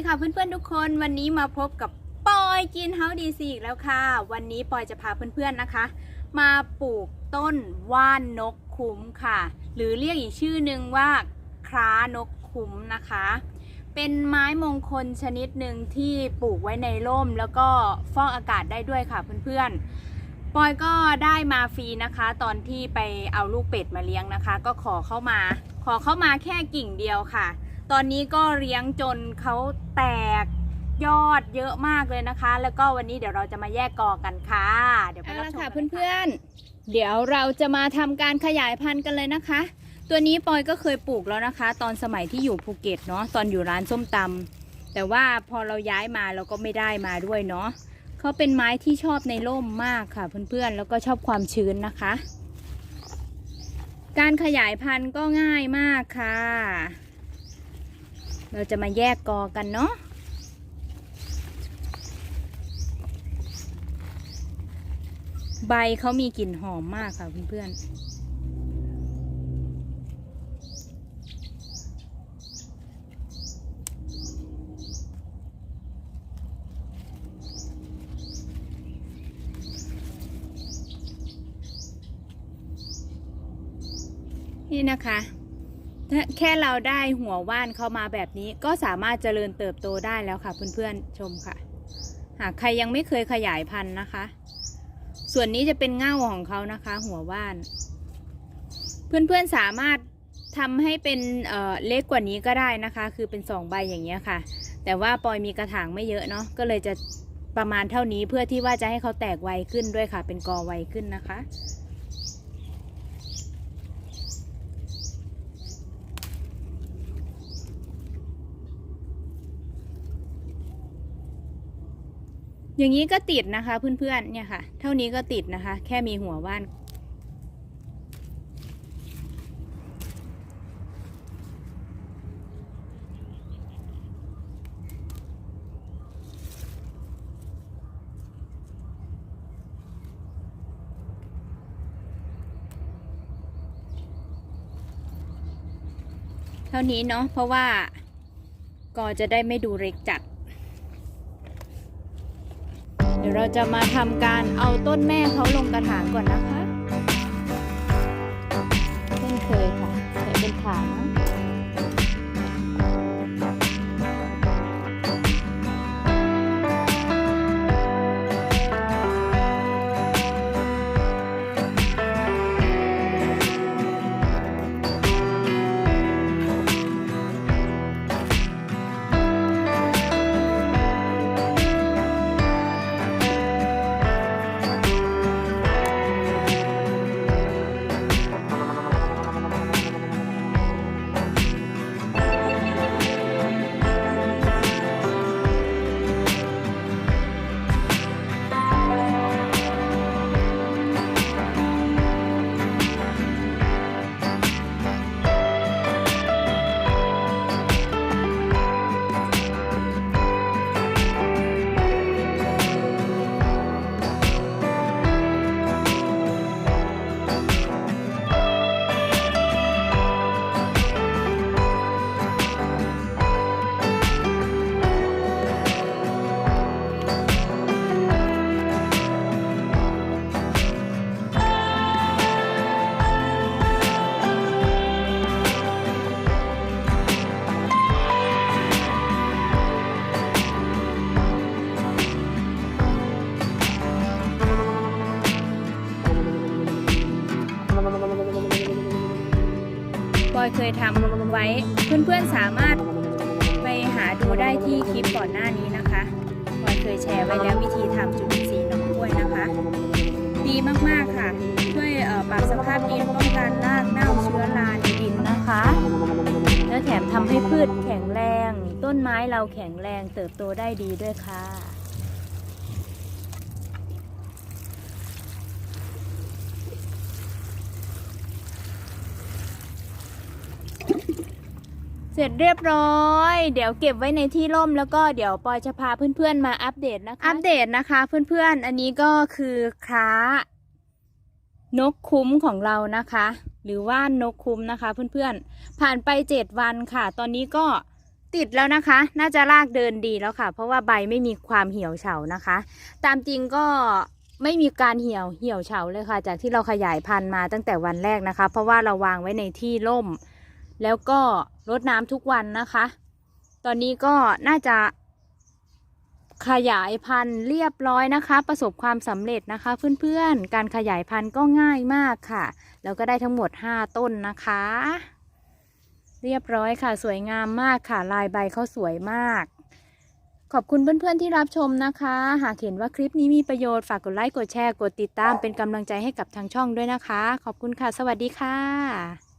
ดีค่ะเพื่อนๆทุกคนวันนี้มาพบกับปอยกินเฮาดีซีอีกแล้วค่ะ วันนี้ปอยจะพาเพื่อนๆนะคะ มาปลูกต้นว่านนกคุ้มค่ะ หรือเรียกอีกชื่อหนึ่งว่าคร้านกคุ้มนะคะ เป็นไม้มงคลชนิดหนึ่งที่ปลูกไว้ในร่ม แล้วก็ฟอกอากาศได้ด้วยค่ะเพื่อนๆปอยก็ได้มาฟรีนะคะ ตอนที่ไปเอาลูกเป็ดมาเลี้ยงนะคะ ก็ขอเข้ามา ขอเข้ามาแค่กิ่งเดียวค่ะ ตอนนี้ก็เลี้ยงจนเขาแตกยอดเยอะมากเลยนะคะ แล้วก็วันนี้เดี๋ยวเราจะมาแยกกอกันค่ะ เดี๋ยวไปรับชมค่ะเพื่อนๆ เดี๋ยวเราจะมาทำการขยายพันธุ์กันเลยนะคะ ตัวนี้ปอยก็เคยปลูกแล้วนะคะ ตอนสมัยที่อยู่ภูเก็ตเนาะตอนอยู่ร้านส้มตำแต่ว่าพอเราย้ายมาเราก็ไม่ได้มาด้วยเนาะเขาเป็นไม้ที่ชอบในร่มมากค่ะเพื่อนๆแล้วก็ชอบความชื้นนะคะ การขยายพันธุ์ก็ง่ายมากค่ะ เราจะมาแยกกอกันเนาะใบเขามีกลิ่นหอมมากค่ะเพื่อนๆนี่นะคะ ถ้าแค่เราได้หัวว่านเข้ามาแบบนี้ก็สามารถเจริญเติบโตได้แล้วค่ะเพื่อนๆชมค่ะ หากใครยังไม่เคยขยายพันธุ์นะคะ ส่วนนี้จะเป็นเง่าของเขานะคะ หัวว่าน เพื่อนๆสามารถทำให้เป็นเเล็กกว่านี้ก็ได้นะคะ คือเป็นสองใบอย่างเงี้ยค่ะ แต่ว่าปอยมีกระถางไม่เยอะเนาะก็เลยจะประมาณเท่านี้เพื่อที่ว่าจะให้เขาแตกไวขึ้นด้วยค่ะ เป็นกอไวขึ้นนะคะ อย่างนี้ก็ติดนะคะเพื่อนๆเนี่ยค่ะ เท่านี้ก็ติดนะคะ แค่มีหัวว่าน เท่านี้เนาะเพราะว่าก็จะได้ไม่ดูเล็กจัด เดี๋ยวเราจะมาทำการเอาต้นแม่เขาลงกระถางก่อนนะคะเช่นเคยค่ะใส่เป็นถาง อยเคยทำไว้ เพื่อนๆสามารถไปหาดูได้ที่คลิปก่อนหน้านี้นะคะบอยเคยแชร์ไว้แล้ววิธีทำจุลินทรีย์หนองกล้วยนะคะ ดีมากๆค่ะ ช่วยปรับสภาพดินป้องกันรากเน่าเชื้อราในดินนะคะ และแถมทำให้พืชแข็งแรง ต้นไม้เราแข็งแรงเติบโตได้ดีด้วยค่ะ ร็จเรียบร้อย เดี๋ยวเก็บไว้ในที่ร่มแล้วก็เดี๋ยวปอยจะพาเพื่อนๆมาอัปเดตนะคะ อัปเดตนะคะ เพื่อนๆ อันนี้ก็คือคล้านกคุ้มของเรานะคะ หรือว่านกคุ้มนะคะ เพื่อนๆ ผ่านไปเจ็ดวันค่ะ ตอนนี้ก็ติดแล้วนะคะ น่าจะรากเดินดีแล้วค่ะ เพราะว่าใบไม่มีความเหี่ยวเฉานะคะ ตามจริงก็ไม่มีการเหี่ยวเหี่ยวเฉาเลยค่ะ จากที่เราขยายพันธุ์มาตั้งแต่วันแรกนะคะ เพราะว่าเราวางไว้ในที่ร่ม แล้วก็ รดน้ำทุกวันนะคะ ตอนนี้ก็น่าจะขยายพันธุ์เรียบร้อยนะคะ ประสบความสำเร็จนะคะ เพื่อนๆ การขยายพันธุ์ก็ง่ายมากค่ะ แล้วก็ได้ทั้งหมด 5 ต้นนะคะ เรียบร้อยค่ะ สวยงามมากค่ะ ลายใบเขาสวยมาก ขอบคุณเพื่อนๆที่รับชมนะคะ หากเห็นว่าคลิปนี้มีประโยชน์ฝากกดไลค์กดแชร์กดติดตามเป็นกำลังใจให้กับทางช่องด้วยนะคะ ขอบคุณค่ะ สวัสดีค่ะ